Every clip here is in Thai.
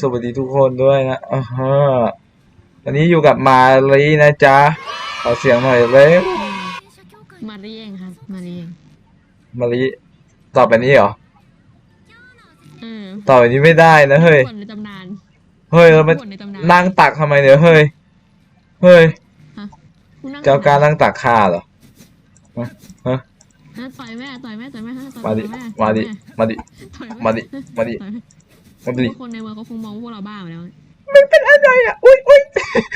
สวัสดีทุกคนด้วยนะอ่าฮะวันนี้อยู่กับมาลีนะจ๊ะขอเสียงหน่อยเร็วมาเรียงครับมาเรียงมาลีต่อไปนี้เหรอเออต่อไปนี้ไม่ได้นะเฮ้ยคนในตำนาน เฮ้ยเรามาคนในตำนานนั่งตักทำไมเนี่ยเฮ้ยเฮ้ยกูนั่งเจ้าการนั่งตักข้าเหรอฮะต่อยแม่ต่อยแม่ต่อยแม่ฮะต่อยมาดิแม่มาดิมาดิต่อยแมาดิมาดิต่อยแม่มาดิทุกคนในเมืองเขาคงมองพวกเราบ้าไปแล้ว มันเป็นอะไรอะ อุ้ยอุ้ย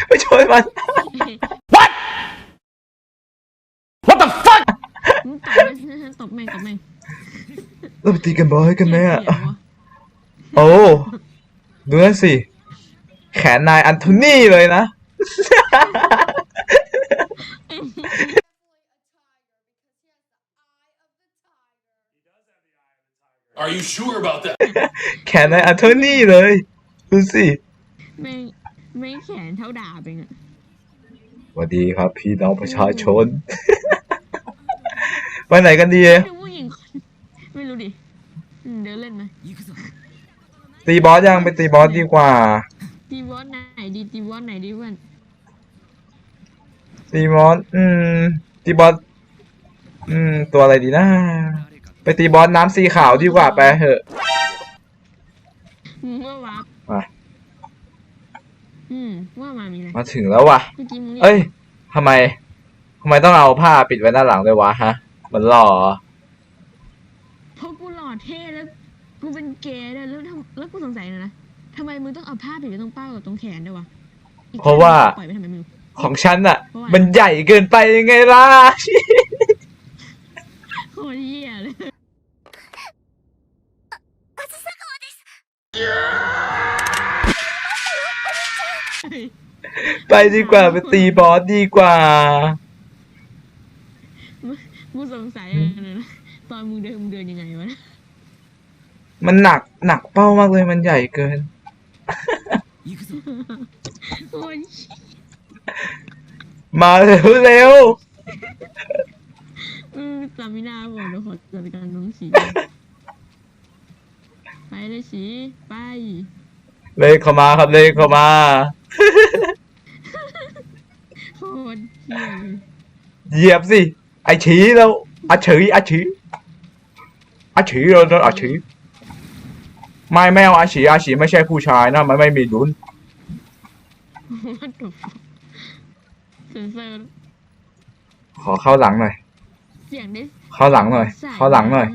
ไปช่วยมัน What the fuck มึงตบแม่งตบแม่งตบแม่งเราไปตีกันบอยกันไหมอะเสียวะโอ้ ดูนั่นสิ แขนนายอันโทนี่เลยนะ Are you sure about that? แขนนายอันโทนี่เลย ดูสิแม่งแม่งแขนเท่าดาบเองอะสวัสดีครับ พี่น้องประชาชน ไปไหนกันดีเป็นผู้หญิงคนไม่รู้ดิอืมเดินเล่นไหมตีบอสยังไปตีบอสดีกว่า ตีวอสไหนดีตีวอสไหนดีเพื่อนตีบอสอืมตีบอสอืม ตัวอะไรดีนะ ไปตีบอสน้ำสีขาวดีกว่าไปเถอะเมื่อวับมาอืมว่ามามีอะไรมาถึงแล้วว่ะ เมื่อกี้มึงรีกเอ้ยทำไมทำไมต้องเอาผ้าปิดไว้ด้านหลังด้วยวะฮะ มันหล่อเหรอเพราะกูหล่อเท่แล้วกูเป็นเกย์ด้วยแล้วทำแล้วกูสงสัยนะนะทำไมมึงต้องเอาผ้าปิดไว้ตรงเป้ากับตรงแขนด้วยวะอีกเพราะว่า ข้งปล่อยไปทำไมมึง ของฉันอะเพราะว่ามัมันใหญ่เกินไปยังไงล่ะ โคตรเหี้ยเลย ไปดีกว่าไปตีบอสดีกว่า กูสงสัยอะไรนะตอนมึงเดินมึงเดินยังไงวะมันหนักหนักเป้ามากเลยมันใหญ่เกิน โอ้ยมาเร็วเร็ว อืมสามินาบอกเดี๋ยวขอจัดการน้องสี ไปเลยสีไป เลยเข้ามาครับเลยเข้ามา โคตรเหี้ยเลยเหยียบสิ ไอฉีแล้วอาฉีอาฉีอาฉีเราโดนอาฉีไม่ไม่เอาอาฉีอาฉีไม่ใช่ผู้ชายนะมันไม่มีลุ้นวัดกับเซนเซอร์ขอเข้าหลังหน่อย เสียงได้เข้าหลังหน่อยใส่เข้าหลังหน่อย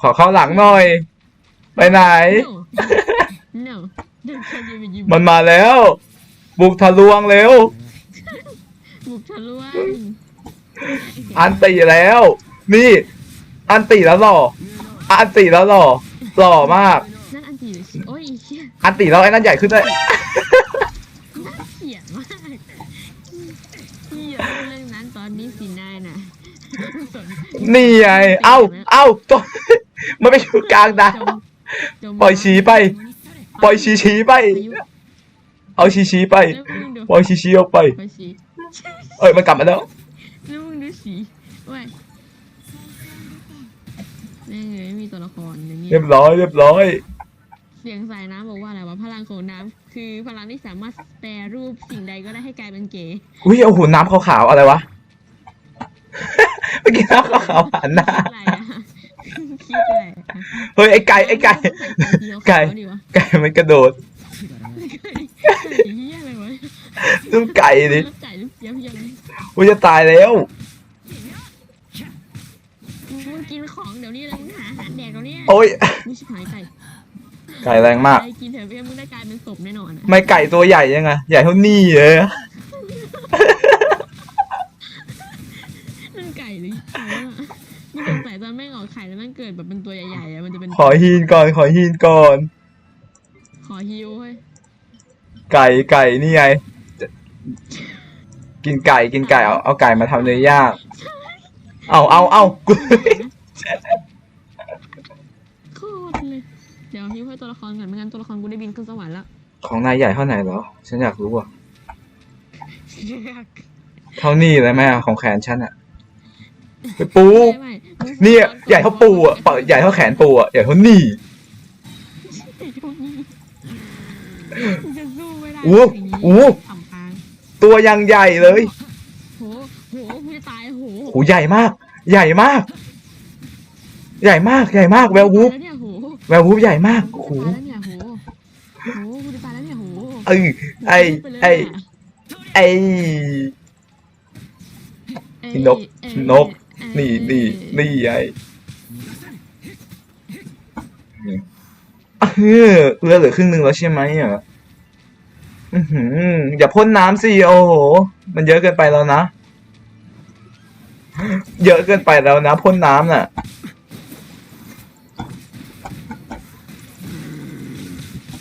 ขอเข้าหลังหน่อย ไปไหนโนเดินเข้าไปยิงมันมาแล้ว บุกทะลวงเร็ว บุกทะลวงอันตีแล้ว นี่ อันตีแล้วหล่ออันตีแล้วหล่อหล่อมาก นั่นอันตีเลยสิโอ้ยเชี่ยอันตีแล้วไอ้นั่นใหญ่ขึ้นด้วย น่าเกลียดมากพี่อย่าพูดเรื่องนั้นตอนนี้สินายน่ะสนนี่ไง เอ้า เอ้าตัว มันไปอยู่กลางดาวจมจม ปล่อยชี้ไป ปล่อยชีชีไปอายุเอาชีชีไปแล้วมึงดูปล่อยชีชีออกไป ปล่อยสีเอ้ยมันกลับมาแล้วแล้วมึงดูสีเว้ยแม่งเลยไม่มีตัวละครอย่างนี้เรียบร้อยเรียบร้อย เสียงสายน้ำบอกว่าอะไรวะพลังของน้ำคือพลังที่สามารถแปรรูปสิ่งใดก็ได้ให้กลายเป็นเก๋อุ้ยโอ้โหน้ำขาวๆอะไรวะ เมื่อกี้น้ำขาวๆผ่านหน้า อะไรอะ คิดอะไรอะเฮ้ยไอ้ไก่ไอ้ไก่ ไก่ ไก่ดีวะไก่มันกระโดดไก่เหี้ยอะไรวะลูกไก่ดิลูกไก่ลูกเจี๊ยบยังกูจะตายแล้วมึงกินของเดี๋ยวนี้เลยมึงหาอาหารแดกเดี๋ยวนี้โอ้ยมึงชิบหายไก่ไก่แรงมาก ไก่กินเถอะเพี่มึงได้กลายเป็นศพแน่นอนอะไม่ไก่ตัวใหญ่ยังไงใหญ่เท่านี่เลยอะ นี่สงสัยตอนแม่งออกไข่แล้วแม่งเกิดแบบเป็นตัวใหญ่ๆอะมันจะเป็นขอฮีนก่อนขอฮีนก่อน ขอฮิวเฮ้ยไก่ไก่นี่ไงกินไก่กินไก่เอาเอาไก่มาทำเนื้อย่าง เอาเอาเอากูโคตรเลยเดี๋ยวฮิวให้ตัวละครก่อนไม่งั้นตัวละครกูได้บินขึ้นสวรรค์แล้วของนายใหญ่เท่าไหนเหรอ ฉันอยากรู้อะเท่านี่เลยแม่ของแขนฉันอะ ไปปู ไม่ไม่มึงเนี่ยใหญ่เท่าปูอะเปิดใหญ่เท่าแขนปูอะใหญ่เท่านี่ใหญ่เท่านี้าโอ้อย่างนี้โอ้ขำค้างตัวยังใหญ่เลยโหโหกูจะตายโหโหใหญ่มาก ใหญ่มาก ใหญ่มากใหญ่มากแวร์วูฟตายแล้วเนี่ยโหแวร์วูฟใหญ่มากโอ้โหตายแล้วเนี่ยโหโหกูจะตายแล้วเนี่ยโหเอ้ยไอ้ไอ้ไอ้เอ้ยนกเอ้ยนกเอ้ย นี่นี่นี่ไอ้นี่เออเรือเหลือครึ่งหนึ่งแล้วใช่ไหมอะอือหืออย่าพ่นน้ำสิโอ้โห มันเยอะเกินไปแล้วนะ เยอะเกินไปแล้วนะพ่นน้ำน่ะ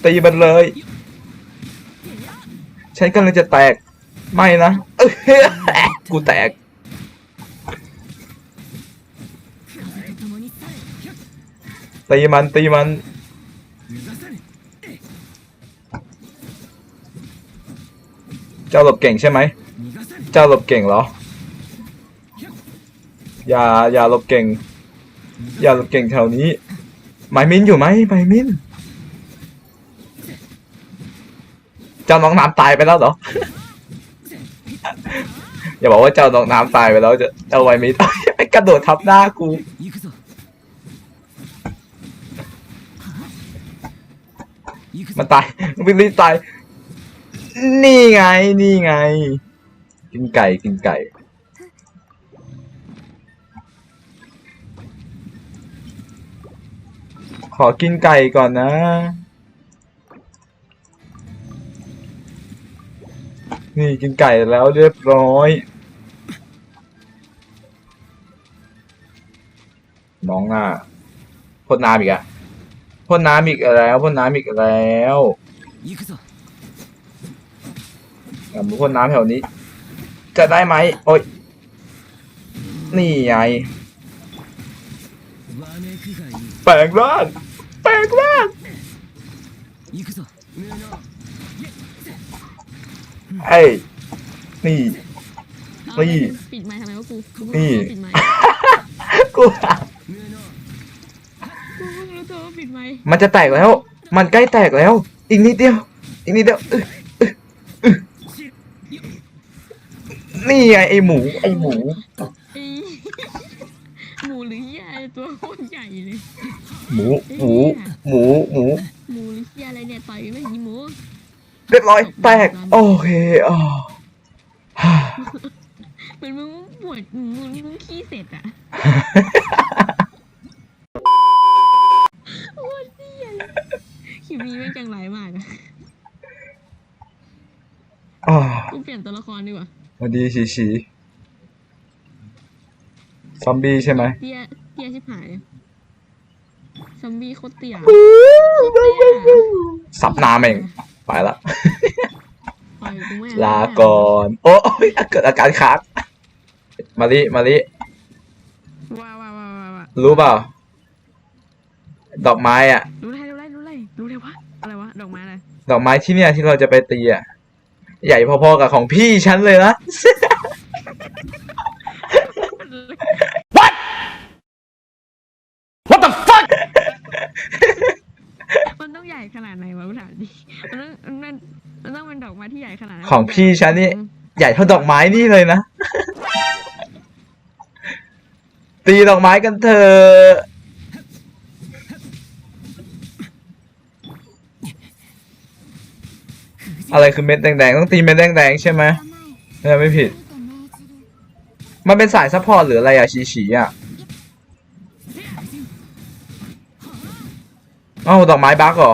ตีมันเลยฉันกำลังจะแตก ไม่นะกูแตก ตีมันตีมัน เจ้าหลบเก่งใช่ไหม เจ้าหลบเก่งเหรอ อย่าอย่าหลบเก่ง อย่าหลบเก่งแถวนี้ไมมินอยู่ไหมไมมิน เจ้าน้องน้ำตายไปแล้วเหรอ อย่าบอกว่าเจ้าน้องน้ำตายไปแล้วจะเจ้าไวมินไปกระโดดทับหน้ากู มันตายวิลลี่ตาย นี่ไง นี่ไง กินไก่ กินไก่ ขอกินไก่ก่อนนะนี่กินไก่แล้วเรียบร้อยมองหน้าพ่นน้ำอีกอะ พ่นน้ำอีกแล้วพ่นน้ำอีกแล้วอะพ่นน้ำแถวนี้ จะได้ไหมโอ้ยนี่ไงแปลกมากแปลกมากเฮ้ยนี่ นี่ ปิดกู นี่ กู เพิ่งรู้ตัวว่าปิดไมค์มันจะแตกแล้ว มันใกล้แตกแล้ว อีกนิดเดียว อีกนิดเดียวอึ๊ะอึ๊ะอึ๊ะนี่ไงไอหมู ไอหมู ไอ้หมูหรือเหี้ยอะไรตัวโคตรใหญ่เลยหมู หมู หมู หมู หมูหรือเหี้ยอะไรเนี่ยต่อยไม่ยิงหมูเรียบร้อยแตก โอเคอ๋อฮ่า เหมือนมึงปวดมึงมึงขี้เสร็จอะโคตรเหี้ยเลย คลิปนี้แม่งจังไรมากอะอ๋อกูเปลี่ยนตัวละครดีกว่าสวัสดีชีชีซอมบี้ใช่ไหมเตี้ยเตี้ยชิบหายซอมบี้โคตรเตี้ยโคตรเตี้ยสับน้ำเองไปละ ปล่อยกูไม่เอลาก่อน โอ้ยเกิดอาการค้างมาลิมาลิว้าวว้าวว้าวว้าวว้าวรู้เปล่า ดอกไม้อะรู้เลย รู้เลยรู้เลยรู้เลยวะอะไรวะดอกไม้อะไรดอกไม้ที่เนี่ยที่เราจะไปตีอะใหญ่พอๆกับของพี่ฉันเลยนะ What the fuck? มันต้องใหญ่ขนาดไหนวะกูถามดิมันต้องมันมันต้องเป็นดอกไม้ที่ใหญ่ขนาดไหนของพี่ฉันนี่ใหญ่เท่าดอกไม้นี่เลยนะ ตีดอกไม้กันเถอะ อะไรคือเม็ดแดงๆต้องตีเม็ดแดงๆใช่ไหมไม่ไม่ผิด มันเป็นสายซัพพอร์ตหรืออะไรอะชีชีอะเอ้าดอกไม้บักเหรอ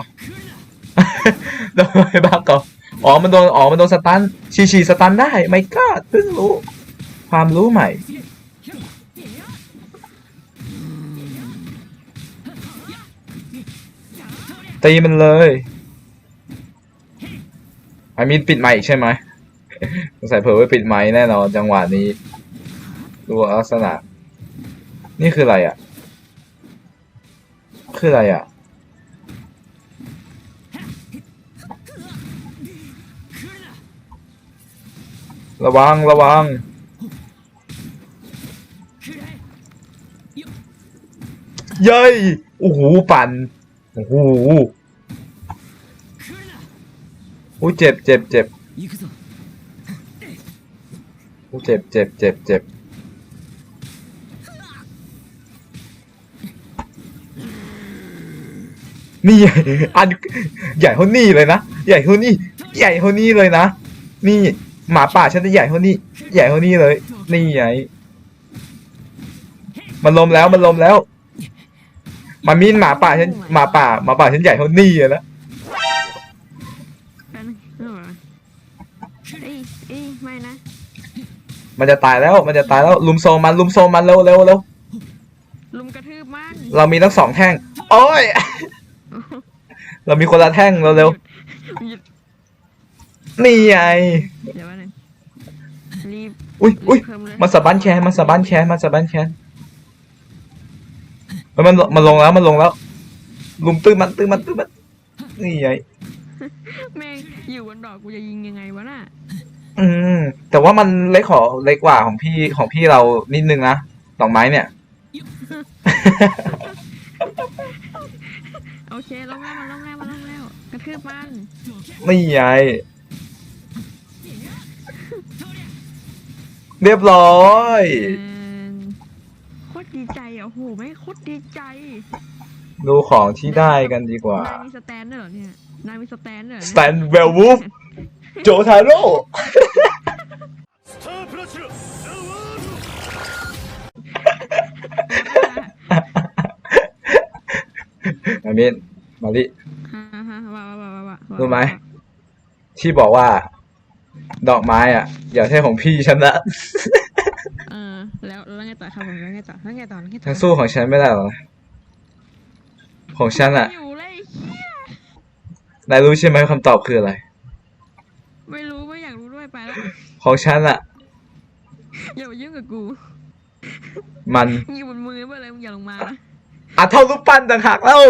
ดอกไม้บักเหรออ๋อมันโดนอ๋อมันโดนสตันชีชีสตันได้ไม่ก็เพิ่งรู้ ความรู้ใหม่ตีมันเลย ไอมินปิดไมค์อีกใช่ไหมสงสัยเผลอไว้ปิดไมค์แน่นอนจังหวะนี้ ดูลักษณะ นี่คืออะไรอะ คืออะไรอะ ระวังระวังเย้ยโอ้โหปั่นโอ้โห อู้เจ็บเจ็บเจ็บอู้เจ็บเจ็บเจ็บเจ็บนี่อันใหญ่เท่านี้เลยนะใหญ่เท่านี้ใหญ่เท่านี้เลยนะ นี่หมาป่าฉันจะใหญ่เท่านี้ ใหญ่เท่านี้เลย นี่ใหญ่มันลมแล้วมันลมแล้ว มันมีนหมาป่าฉันหมาป่าหมาป่าฉันใหญ่เท่านี้แล้ว เอ้ยเอ้ยไม่นะมันจะตายแล้วมันจะตายแล้วลุมโซมมันลุมโซมมันเร็วเร็วเร็วลุมกระทืบมันเรามีทั้งสองแท่ง โอ้ย เรามีคนละแท่งเร็วเร็วหยุดนี่ไงเดี๋ยวแป๊บนึงรีบอุ้ยอุ้ยเพิ่มเลยมันสะบั้นแคนมันสะบั้นแคนมันสะบั้นแคนเฮ้ยมันมันลงแล้วมันลงแล้ว ลุมตื้อมันตื้อมันตื้อมันนี่ไงแม่งอยู่บนดอกกูจะยิงยังไงวะน่ะ อืม แต่ว่ามันเล็กขอเล็กกว่าของพี่ของพี่เรานิดนึงนะดอกไม้เนี่ย โอเคล้มแล้วมันล้มแล้วมันล้มแล้วกระทืบมันนี่ไงเรียบร้อย เออโคตรดีใจอะโอ้โหแม่งโคตรดีใจดูของที่ได้กันดีกว่านายมีสแตนด้วยเหรอเนี่ยนายมีสแตนด้วยเหรอสเนี่ยแตนเวลวูฟ โจทาโร่มามินมาลิฮ่าฮ่าว้าวว้าวว้าวว้าวรู้ไหม ที่บอกว่า ดอกไม้อะ อย่าเท่ของพี่ฉันนะเออแล้วแล้วไงต่อครับผมแล้วไงต่อแล้วไงต่อแล้วไงต่อทั้งสู้ของฉันไม่ได้หรอ ของฉันอะนายรู้ใช่ไหมคำตอบคืออะไร ของฉันอะอย่ามายุ่งกับกูมันมึงอยู่บนมือไปเลยมึงอย่าลงมานะอะเท่ารูปปั้นต่างหากแล้ว